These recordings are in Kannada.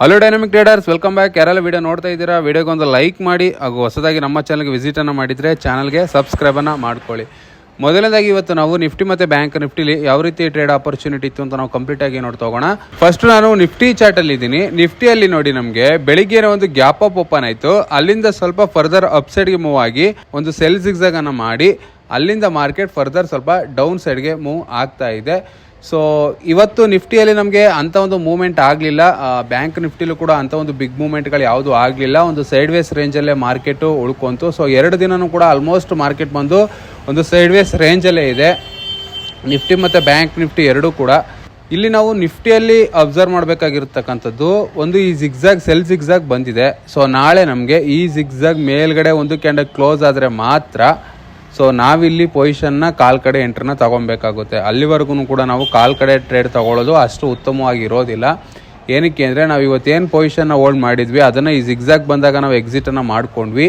Hello dynamic traders welcome back ಯಾರೆಲ್ಲ ವಿಡಿಯೋ ನೋಡ್ತಾ ಇದ್ದೀರಾ ವಿಡಿಯೋಗೆ ಒಂದು ಲೈಕ್ ಮಾಡಿ, ಹಾಗೂ ಹೊಸದಾಗಿ ನಮ್ಮ ಚಾನಲ್ಗೆ ವಿಸಿಟನ್ನು ಮಾಡಿದರೆ ಚಾನಲ್ಗೆ ಸಬ್ಸ್ಕ್ರೈಬನ್ನು ಮಾಡ್ಕೊಳ್ಳಿ. ಮೊದಲನೇದಾಗಿ ಇವತ್ತು ನಾವು ನಿಫ್ಟಿ ಮತ್ತು ಬ್ಯಾಂಕ್ ನಿಫ್ಟಿಲಿ ಯಾವ ರೀತಿ ಟ್ರೇಡ್ ಆಪರ್ಚುನಿಟಿ ಇತ್ತು ಅಂತ ನಾವು ಕಂಪ್ಲೀಟ್ ಆಗಿ ನೋಡ್ತಾ ಹೋಗೋಣ. ಫಸ್ಟ್ ನಾನು ನಿಫ್ಟಿ ಚಾರ್ಟಲ್ಲಿ ಇದ್ದೀನಿ. ನಿಫ್ಟಿಯಲ್ಲಿ ನೋಡಿ ನಮಗೆ ಬೆಳಿಗ್ಗೆ ಒಂದು ಗ್ಯಾಪ್ ಅಪ್ ಓಪನ್ ಆಯಿತು. ಅಲ್ಲಿಂದ ಸ್ವಲ್ಪ ಫರ್ದರ್ ಅಪ್ಸೈಡ್ಗೆ ಮೂವ್ ಆಗಿ ಒಂದು ಸೆಲ್ ಸಿಗ್ಸಾಗನ್ನು ಮಾಡಿ, ಅಲ್ಲಿಂದ ಮಾರ್ಕೆಟ್ ಫರ್ದರ್ ಸ್ವಲ್ಪ ಡೌನ್ ಸೈಡ್ಗೆ ಮೂವ್ ಆಗ್ತಾ ಇದೆ. ಸೊ ಇವತ್ತು ನಿಫ್ಟಿಯಲ್ಲಿ ನಮಗೆ ಅಂಥ ಒಂದು ಮೂವ್ಮೆಂಟ್ ಆಗಲಿಲ್ಲ. ಬ್ಯಾಂಕ್ ನಿಫ್ಟಿಲೂ ಕೂಡ ಅಂಥ ಒಂದು ಬಿಗ್ ಮೂವ್ಮೆಂಟ್ಗಳು ಯಾವುದು ಆಗಲಿಲ್ಲ. ಒಂದು ಸೈಡ್ ವೇಸ್ ರೇಂಜಲ್ಲೇ ಮಾರ್ಕೆಟು ಉಳ್ಕೊಂತು. ಸೊ ಎರಡು ದಿನವೂ ಕೂಡ ಆಲ್ಮೋಸ್ಟ್ ಮಾರ್ಕೆಟ್ ಬಂದು ಒಂದು ಸೈಡ್ ವೇಸ್ ರೇಂಜಲ್ಲೇ ಇದೆ. ನಿಫ್ಟಿ ಮತ್ತು ಬ್ಯಾಂಕ್ ನಿಫ್ಟಿ ಎರಡೂ ಕೂಡ. ಇಲ್ಲಿ ನಾವು ನಿಫ್ಟಿಯಲ್ಲಿ ಅಬ್ಸರ್ವ್ ಮಾಡಬೇಕಾಗಿರ್ತಕ್ಕಂಥದ್ದು ಒಂದು ಈ ಜಿಗ್ಜಾಗ್ ಸೆಲ್ ಜಿಗ್ಜಾಗ್ ಬಂದಿದೆ. ಸೊ ನಾಳೆ ನಮಗೆ ಈ ಜಿಗ್ಜಾಗ್ ಮೇಲ್ಗಡೆ ಒಂದು ಕ್ಯಾಂಡಲ್ ಕ್ಲೋಸ್ ಆದರೆ ಮಾತ್ರ ಸೊ ನಾವಿಲ್ಲಿ ಪೊಸಿಷನ್ನ ಕಾಲ್ ಕಡೆ ಎಂಟ್ರನ್ನ ತೊಗೊಬೇಕಾಗುತ್ತೆ. ಅಲ್ಲಿವರೆಗೂ ಕೂಡ ನಾವು ಕಾಲ್ ಕಡೆ ಟ್ರೇಡ್ ತಗೊಳ್ಳೋದು ಅಷ್ಟು ಉತ್ತಮವಾಗಿ ಇರೋದಿಲ್ಲ ಏನಕ್ಕೆ ಅಂದರೆ ನಾವು ಇವತ್ತೇನು ಪೊಸಿಷನ್ನ ಹೋಲ್ಡ್ ಮಾಡಿದ್ವಿ, ಅದನ್ನು ಈ ಎಕ್ಸಾಕ್ಟ್ ಬಂದಾಗ ನಾವು ಎಕ್ಸಿಟನ್ನು ಮಾಡ್ಕೊಂಡ್ವಿ.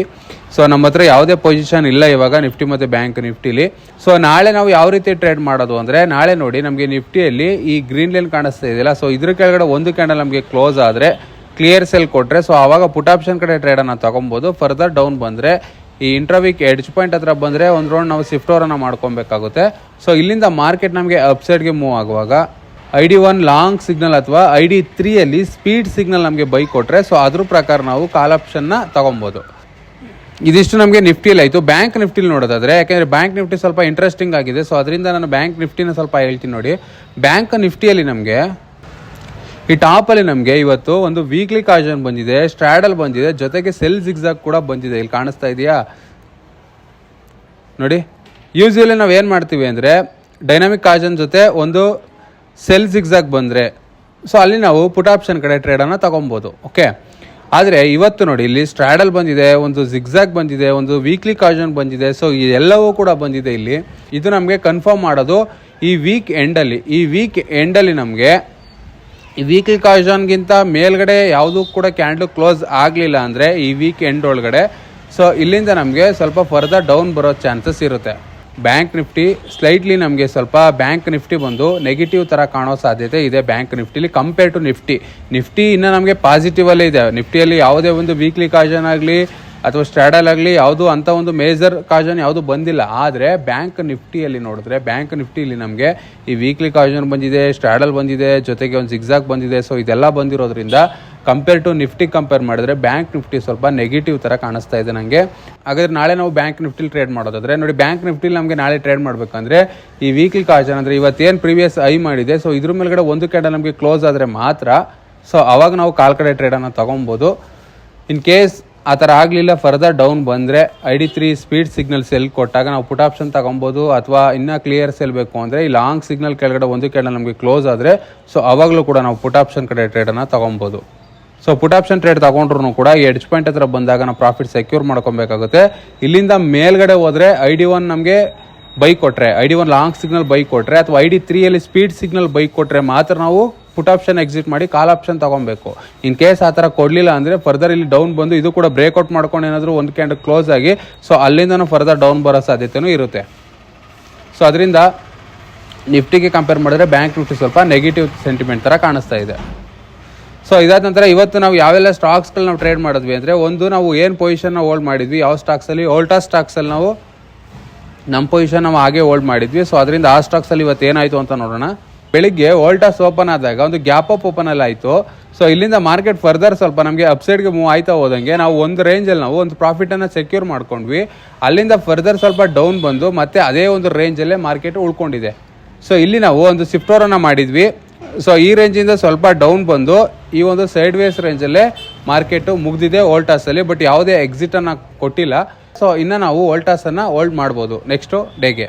ಸೊ ನಮ್ಮ ಹತ್ರ ಯಾವುದೇ ಪೊಸಿಷನ್ ಇಲ್ಲ ಇವಾಗ ನಿಫ್ಟಿ ಮತ್ತು ಬ್ಯಾಂಕ್ ನಿಫ್ಟಿಲಿ ಸೊ ನಾಳೆ ನಾವು ಯಾವ ರೀತಿ ಟ್ರೇಡ್ ಮಾಡೋದು ಅಂದರೆ, ನಾಳೆ ನೋಡಿ ನಮಗೆ ನಿಫ್ಟಿಯಲ್ಲಿ ಈ ಗ್ರೀನ್ ಲೈನ್ ಕಾಣಿಸ್ತಾ ಇದೆಯಲ್ಲ ಸೊ ಇದ್ರ ಕೆಳಗಡೆ ಒಂದು ಕ್ಯಾಂಡಲ್ ನಮಗೆ ಕ್ಲೋಸ್ ಆದರೆ ಕ್ಲಿಯರ್ ಸೆಲ್ ಕೊಟ್ಟರೆ ಸೊ ಆವಾಗ ಪುಟ್ ಆಪ್ಷನ್ ಕಡೆ ಟ್ರೇಡನ್ನು ತೊಗೊಬೋದು. ಫರ್ದರ್ ಡೌನ್ ಬಂದರೆ ಈ ಇಂಟ್ರಾವೀಕ್ ಎಡ್ಜ್ ಪಾಯಿಂಟ್ ಹತ್ರ ಬಂದರೆ ಒಂದು ರೌಂಡ್ ನಾವು ಶಿಫ್ಟ್ ಓವರನ್ನು ಮಾಡ್ಕೊಬೇಕಾಗುತ್ತೆ. ಸೊ ಇಲ್ಲಿಂದ ಮಾರ್ಕೆಟ್ ನಮಗೆ ಅಪ್ಸೈಡ್ಗೆ ಮೂವ್ ಆಗುವಾಗ I D one long signal ಅಥವಾ ಐ ಡಿ ತ್ರೀಯಲ್ಲಿ ಸ್ಪೀಡ್ ಸಿಗ್ನಲ್ ನಮಗೆ ಬೈ ಕೊಟ್ಟರೆ ಸೊ ಅದ್ರ ಪ್ರಕಾರ ನಾವು ಕಾಲ್ ಆಪ್ಷನ್ನ ತಗೊಬೋದು. ಇದಿಷ್ಟು ನಮಗೆ ನಿಫ್ಟಿಯಲ್ಲಿ ಆಯಿತು. ಬ್ಯಾಂಕ್ ನಿಫ್ಟಿಲಿ ನೋಡೋದಾದರೆ, ಯಾಕೆಂದರೆ ಬ್ಯಾಂಕ್ ನಿಫ್ಟಿ ಸ್ವಲ್ಪ ಇಂಟ್ರೆಸ್ಟಿಂಗ್ ಆಗಿದೆ ಸೊ ಅದರಿಂದ ನಾನು ಬ್ಯಾಂಕ್ ನಿಫ್ಟಿನ ಸ್ವಲ್ಪ ಹೇಳ್ತೀನಿ ನೋಡಿ. ಬ್ಯಾಂಕ್ ನಿಫ್ಟಿಯಲ್ಲಿ ನಮಗೆ ಈ ಟಾಪಲ್ಲಿ ನಮಗೆ ಇವತ್ತು ಒಂದು ವೀಕ್ಲಿ ಕಾಜನ್ ಬಂದಿದೆ ಸ್ಟ್ರಾಡಲ್ ಬಂದಿದೆ, ಜೊತೆಗೆ ಸೆಲ್ ಜಿಗ್ಸಾಗ್ ಕೂಡ ಬಂದಿದೆ. ಇಲ್ಲಿ ಕಾಣಿಸ್ತಾ ಇದೆಯಾ? ನೋಡಿ ಯೂಸ್ವಲಿ ನಾವು ಏನು ಮಾಡ್ತೀವಿ ಅಂದರೆ ಡೈನಾಮಿಕ್ ಕಾಜನ್ ಜೊತೆ ಒಂದು ಸೆಲ್ ಜಿಗ್ಸಾಗ್ ಬಂದರೆ ಸೊ ಅಲ್ಲಿ ನಾವು ಪುಟ್ ಆಪ್ಷನ್ ಕಡೆ ಟ್ರೇಡನ್ನು ತಗೊಬೋದು ಓಕೆ ಆದರೆ ಇವತ್ತು ನೋಡಿ, ಇಲ್ಲಿ ಸ್ಟ್ರಾಡಲ್ ಬಂದಿದೆ, ಒಂದು ಜಿಗ್ಸಾಗ್ ಬಂದಿದೆ, ಒಂದು ವೀಕ್ಲಿ ಕಾಜನ್ ಬಂದಿದೆ ಸೊ ಎಲ್ಲವೂ ಕೂಡ ಬಂದಿದೆ ಇಲ್ಲಿ. ಇದು ನಮಗೆ ಕನ್ಫರ್ಮ್ ಮಾಡೋದು ಈ ವೀಕ್ ಎಂಡಲ್ಲಿ ಈ ವೀಕ್ ಎಂಡಲ್ಲಿ ನಮಗೆ ವೀಕ್ಲಿ ಕಾಜನ್ಗಿಂತ ಮೇಲ್ಗಡೆ ಯಾವುದೂ ಕೂಡ ಕ್ಯಾಂಡಲ್ ಕ್ಲೋಸ್ ಆಗಲಿಲ್ಲ ಅಂದರೆ ಈ ವೀಕ್ ಎಂಡ್ ಒಳಗಡೆ. ಸೊ ಇಲ್ಲಿಂದ ನಮಗೆ ಸ್ವಲ್ಪ ಫರ್ದರ್ ಡೌನ್ ಬರೋ ಚಾನ್ಸಸ್ ಇರುತ್ತೆ. ಬ್ಯಾಂಕ್ ನಿಫ್ಟಿ ಸ್ಲೈಟ್ಲಿ ನಮಗೆ ಸ್ವಲ್ಪ ಬ್ಯಾಂಕ್ ನಿಫ್ಟಿ ಬಂದು ನೆಗೆಟಿವ್ ಥರ ಕಾಣೋ ಸಾಧ್ಯತೆ ಇದೆ ಬ್ಯಾಂಕ್ ನಿಫ್ಟಿಲಿ ಕಂಪೇರ್ ಟು ನಿಫ್ಟಿ ನಿಫ್ಟಿ ಇನ್ನೂ ನಮಗೆ ಪಾಸಿಟಿವಲ್ಲೇ ಇದೆ. ನಿಫ್ಟಿಯಲ್ಲಿ ಯಾವುದೇ ಒಂದು ವೀಕ್ಲಿ ಕಾಜನ್ ಆಗಲಿ ಅಥವಾ ಸ್ಟ್ರಾಡಲ್ ಆಗಲಿ, ಯಾವುದು ಅಂತ ಒಂದು ಮೇಜರ್ ಕಾಜನ್ ಯಾವುದು ಬಂದಿಲ್ಲ. ಆದರೆ ಬ್ಯಾಂಕ್ ನಿಫ್ಟಿಯಲ್ಲಿ ನೋಡಿದ್ರೆ ಬ್ಯಾಂಕ್ ನಿಫ್ಟಿಲಿ ನಮಗೆ ಈ ವೀಕ್ಲಿ ಕಾಜನ್ ಬಂದಿದೆ ಸ್ಟ್ರಾಡಲ್ ಬಂದಿದೆ, ಜೊತೆಗೆ ಒಂದು ಸಿಗ್ಸಾಕ್ ಬಂದಿದೆ. ಸೊ ಇದೆಲ್ಲ ಬಂದಿರೋದ್ರಿಂದ ಕಂಪೇರ್ ಟು ನಿಫ್ಟಿ ಕಂಪೇರ್ ಮಾಡಿದ್ರೆ ಬ್ಯಾಂಕ್ ನಿಫ್ಟಿ ಸ್ವಲ್ಪ ನೆಗೆಟಿವ್ ಥರ ಕಾಣಿಸ್ತಾ ಇದೆ ನನಗೆ ಹಾಗಾದ್ರೆ ನಾಳೆ ನಾವು ಬ್ಯಾಂಕ್ ನಿಫ್ಟಿಲಿ ಟ್ರೇಡ್ ಮಾಡೋದಾದ್ರೆ, ನೋಡಿ ಬ್ಯಾಂಕ್ ನಿಫ್ಟಿಲಿ ನಮಗೆ ನಾಳೆ ಟ್ರೇಡ್ ಮಾಡಬೇಕಂದ್ರೆ ಈ ವೀಕ್ಲಿ ಕಾಜನ್ ಅಂದರೆ ಇವತ್ತೇನು ಪ್ರೀವಿಯಸ್ ಐ ಮಾಡಿದೆ ಸೊ ಇದ್ರ ಮೇಲ್ಗಡೆ ಒಂದು ಕ್ಯಾಂಡಲ್ ನಮಗೆ ಕ್ಲೋಸ್ ಆದರೆ ಮಾತ್ರ ಸೊ ಅವಾಗ ನಾವು ಕಾಲ್ ಕಡೆ ಟ್ರೇಡನ್ನು ತೊಗೊಬೋದು. ಇನ್ ಕೇಸ್ ಆ ಥರ ಆಗಲಿಲ್ಲ. ಫರ್ದರ್ ಡೌನ್ ಬಂದರೆ I D three speed signal sell ಕೊಟ್ಟಾಗ ನಾವು ಪುಟ್ ಆಪ್ಷನ್ ತಗೊಬೋದು ಅಥವಾ ಇನ್ನೂ ಕ್ಲಿಯರ್ ಸೆಲ್ ಬೇಕು ಅಂದರೆ ಈ ಲಾಂಗ್ ಸಿಗ್ನಲ್ ಕೆಳಗಡೆ ಒಂದು ಕೆಳಗಡೆ ನಮಗೆ ಕ್ಲೋಸ್ ಆದರೆ ಸೊ ಅವಾಗಲೂ ಕೂಡ ನಾವು ಪುಟ್ ಆಪ್ಷನ್ ಕಡೆ ಟ್ರೇಡನ್ನು ತಗೊಬೋದು. ಸೊ ಪುಟ್ ಆಪ್ಷನ್ ಟ್ರೇಡ್ ತಗೊಂಡ್ರು ಕೂಡ ಎಡ್ಜ್ ಪಾಯಿಂಟ್ ಹತ್ರ ಬಂದಾಗ ನಾವು ಪ್ರಾಫಿಟ್ ಸೆಕ್ಯೂರ್ ಮಾಡ್ಕೊಬೇಕಾಗುತ್ತೆ. ಇಲ್ಲಿಂದ ಮೇಲ್ಗಡೆ ಹೋದರೆ ಐ ಡಿ ಒನ್ ನಮಗೆ ಬೈ ಕೊಟ್ಟರೆ I D one long signal buy ಕೊಟ್ಟರೆ ಅಥವಾ ಐ ಡಿ ತ್ರೀಯಲ್ಲಿ ಸ್ಪೀಡ್ ಸಿಗ್ನಲ್ ಬೈ ಕೊಟ್ಟರೆ ಮಾತ್ರ ನಾವು ಪುಟ್ ಆಪ್ಷನ್ ಎಕ್ಸಿಟ್ ಮಾಡಿ ಕಾಲ್ ಆಪ್ಷನ್ ತಗೊಬೇಕು. ಇನ್ ಕೇಸ್ ಆ ಥರ ಕೊಡಲಿಲ್ಲ ಅಂದರೆ ಫರ್ದರ್ ಇಲ್ಲಿ ಡೌನ್ ಬಂದು ಇದು ಕೂಡ ಬ್ರೇಕ್ಔಟ್ ಮಾಡ್ಕೊಂಡು ಏನಾದರೂ ಒಂದು ಕ್ಯಾಂಡ್ ಕ್ಲೋಸ್ ಆಗಿ ಸೊ ಅಲ್ಲಿಂದನೂ ಫರ್ದರ್ ಡೌನ್ ಬರೋ ಸಾಧ್ಯತೆನೂ ಇರುತ್ತೆ. ಸೊ ಅದರಿಂದ ನಿಫ್ಟಿಗೆ ಕಂಪೇರ್ ಮಾಡಿದ್ರೆ ಬ್ಯಾಂಕ್ ನಿಫ್ಟಿ ಸ್ವಲ್ಪ ನೆಗೆಟಿವ್ ಸೆಂಟಿಮೆಂಟ್ ಥರ ಕಾಣಿಸ್ತಾ ಇದೆ. ಸೊ ಇದಾದ ನಂತರ ಇವತ್ತು ನಾವು ಯಾವೆಲ್ಲ ಸ್ಟಾಕ್ಸ್ಗಳು ನಾವು ಟ್ರೇಡ್ ಮಾಡಿದ್ವಿ ಅಂದರೆ ಒಂದು ನಾವು ಏನು ಪೊಸಿಷನ್ನ ಹೋಲ್ಡ್ ಮಾಡಿದ್ವಿ, ಯಾವ ಸ್ಟಾಕ್ಸಲ್ಲಿ ಓಲ್ಟಾ ಸ್ಟಾಕ್ಸಲ್ಲಿ ನಾವು ನಮ್ಮ ಪೊಸಿಷನ್ ನಾವು ಹಾಗೆ ಹೋಲ್ಡ್ ಮಾಡಿದ್ವಿ. ಸೊ ಅದರಿಂದ ಆ ಸ್ಟಾಕ್ಸಲ್ಲಿ ಇವತ್ತು ಏನಾಯಿತು ಅಂತ ನೋಡೋಣ. ಬೆಳಿಗ್ಗೆ ವೋಲ್ಟಾಸ್ ಓಪನ್ ಆದಾಗ ಒಂದು ಗ್ಯಾಪ್ ಅಪ್ ಓಪನ್ ಅಲ್ಲಿ ಆಯಿತು. ಸೊ ಇಲ್ಲಿಂದ ಮಾರ್ಕೆಟ್ ಫರ್ದರ್ ಸ್ವಲ್ಪ ನಮಗೆ ಅಪ್ಸೈಡ್ಗೆ ಮೂವ್ ಆಯ್ತಾ ಹೋದಂಗೆ ನಾವು ಒಂದು ರೇಂಜಲ್ಲಿ ನಾವು ಒಂದು ಪ್ರಾಫಿಟನ್ನು ಸೆಕ್ಯೂರ್ ಮಾಡ್ಕೊಂಡ್ವಿ. ಅಲ್ಲಿಂದ ಫರ್ದರ್ ಸ್ವಲ್ಪ ಡೌನ್ ಬಂದು ಮತ್ತೆ ಅದೇ ಒಂದು ರೇಂಜಲ್ಲೇ ಮಾರ್ಕೆಟ್ ಉಳ್ಕೊಂಡಿದೆ. ಸೊ ಇಲ್ಲಿ ನಾವು ಒಂದು ಸ್ವಿಫ್ಟೋರನ್ನು ಮಾಡಿದ್ವಿ. ಸೊ ಈ ರೇಂಜಿಂದ ಸ್ವಲ್ಪ ಡೌನ್ ಬಂದು ಈ ಒಂದು ಸೈಡ್ ವೇಸ್ ರೇಂಜಲ್ಲೇ ಮಾರ್ಕೆಟು ಮುಗ್ದಿದೆ ಓಲ್ಟಾಸಲ್ಲಿ ಬಟ್ ಯಾವುದೇ ಎಕ್ಸಿಟನ್ನು ಕೊಟ್ಟಿಲ್ಲ. ಸೊ ಇನ್ನು ನಾವು ಓಲ್ಟಾಸನ್ನು ಹೋಲ್ಡ್ ಮಾಡ್ಬೋದು ನೆಕ್ಸ್ಟು ಡೇಗೆ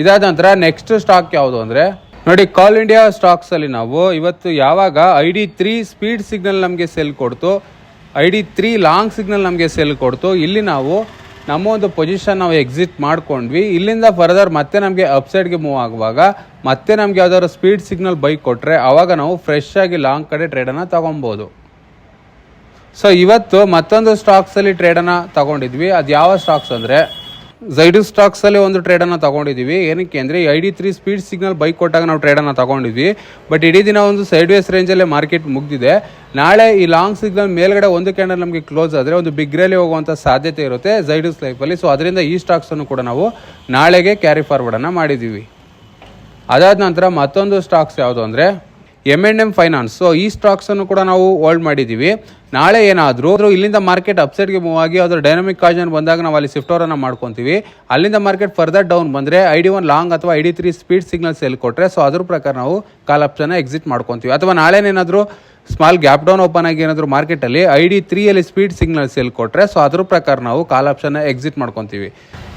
ಇದಾದ ನಂತರ ನೆಕ್ಸ್ಟ್ ಸ್ಟಾಕ್ ಯಾವುದು ಅಂದರೆ, ನೋಡಿ ಕಾಲ್ ಇಂಡಿಯಾ ಸ್ಟಾಕ್ಸಲ್ಲಿ ನಾವು ಇವತ್ತು ಯಾವಾಗ I D three speed signal ನಮಗೆ ಸೆಲ್ ಕೊಡ್ತು I D three long signal ನಮಗೆ ಸೆಲ್ ಕೊಡ್ತು, ಇಲ್ಲಿ ನಾವು ನಮ್ಮ ಒಂದು ಪೊಸಿಷನ್ ನಾವು ಎಕ್ಸಿಟ್ ಮಾಡ್ಕೊಂಡ್ವಿ. ಇಲ್ಲಿಂದ ಫರ್ದರ್ ಮತ್ತೆ ನಮಗೆ ಅಪ್ಸೈಡ್ಗೆ ಮೂವ್ ಆಗುವಾಗ ಮತ್ತೆ ನಮಗೆ ಯಾವ್ದಾದ್ರು ಸ್ಪೀಡ್ ಸಿಗ್ನಲ್ ಬೈಕ್ ಕೊಟ್ಟರೆ ಆವಾಗ ನಾವು ಫ್ರೆಶ್ ಆಗಿ ಲಾಂಗ್ ಕಡೆ ಟ್ರೇಡನ್ನು ತಗೊಬೋದು. ಸೊ ಇವತ್ತು ಮತ್ತೊಂದು ಸ್ಟಾಕ್ಸಲ್ಲಿ ಟ್ರೇಡನ್ನು ತಗೊಂಡಿದ್ವಿ. ಅದು ಯಾವ ಸ್ಟಾಕ್ಸ್ ಅಂದರೆ ಝೈಡು ಸ್ಟಾಕ್ಸಲ್ಲಿ ಒಂದು ಟ್ರೇಡನ್ನು ತೊಗೊಂಡಿದ್ದೀವಿ ಏನಕ್ಕೆ ಅಂದರೆ I D three speed signal buy ಕೊಟ್ಟಾಗ ನಾವು ಟ್ರೇಡನ್ನು ತೊಗೊಂಡಿದ್ವಿ. ಬಟ್ ಇಡೀ ದಿನ ಒಂದು ಸೈಡ್ ವೇಸ್ ರೇಂಜಲ್ಲೇ ಮಾರ್ಕೆಟ್ ಮುಗ್ದಿದೆ. ನಾಳೆ ಈ ಲಾಂಗ್ ಸಿಗ್ನಲ್ ಮೇಲ್ಗಡೆ ಒಂದು ಕ್ಯಾಂಡಲ್ ನಮಗೆ ಕ್ಲೋಸ್ ಆದರೆ ಒಂದು ಬಿಗ್ ಹೋಗುವಂಥ ಸಾಧ್ಯತೆ ಇರುತ್ತೆ ಝೈಡಸ್ ಲೈಫಲ್ಲಿ ಸೊ ಅದರಿಂದ ಈ ಸ್ಟಾಕ್ಸನ್ನು ಕೂಡ ನಾವು ನಾಳೆಗೆ ಕ್ಯಾರಿ ಫಾರ್ವರ್ಡನ್ನು ಮಾಡಿದ್ದೀವಿ ಅದಾದ ನಂತರ ಮತ್ತೊಂದು ಸ್ಟಾಕ್ಸ್ ಯಾವುದು ಅಂದರೆ M and M finance so ಈ ಸ್ಟಾಕ್ಸನ್ನು ಕೂಡ ನಾವು ಹೋಲ್ಡ್ ಮಾಡಿದ್ದೀವಿ. ನಾಳೆ ಏನಾದರೂ ಇಲ್ಲಿಂದ ಮಾರ್ಕೆಟ್ ಅಪ್ಸೈಡ್ಗೆ ಮೂವ್ ಆಗಿ ಅದ್ರ ಡೈನಮಿಕ್ ಕಾಜನ್ ಬಂದಾಗ ನಾವು ಅಲ್ಲಿ ಶಿಫ್ಟ್ ಓವರನ್ನು ಮಾಡ್ಕೊತೀವಿ. ಅಲ್ಲಿಂದ ಮಾರ್ಕೆಟ್ ಫರ್ದರ್ ಡೌನ್ ಬಂದರೆ ಐ ಡಿ ಒನ್ ಲಾಂಗ್ ಅಥವಾ I D three speed signal sell ಕೊಟ್ಟರೆ ಸೊ ಅದ್ರ ಪ್ರಕಾರ ನಾವು ಕಾಲ್ ಆಪ್ಷನ್ನ ಎಕ್ಸಿಟ್ ಮಾಡ್ಕೊತೀವಿ. ಅಥವಾ ನಾಳೆನೇನಾದರೂ ಸ್ಮಾಲ್ ಗ್ಯಾಪ್ ಡೌನ್ ಓಪನ್ ಆಗಿ ಏನಾದರೂ ಮಾರ್ಕೆಟಲ್ಲಿ ಐ ಡಿ ತ್ರೀಯಲ್ಲಿ ಸ್ಪೀಡ್ ಸಿಗ್ನಲ್ ಸೆಲ್ ಕೊಟ್ಟರೆ ಸೊ ಅದ್ರ ಪ್ರಕಾರ ನಾವು ಕಾಲ್ ಆಪ್ಷನ್ನ ಎಕ್ಸಿಟ್ ಮಾಡ್ಕೊತೀವಿ.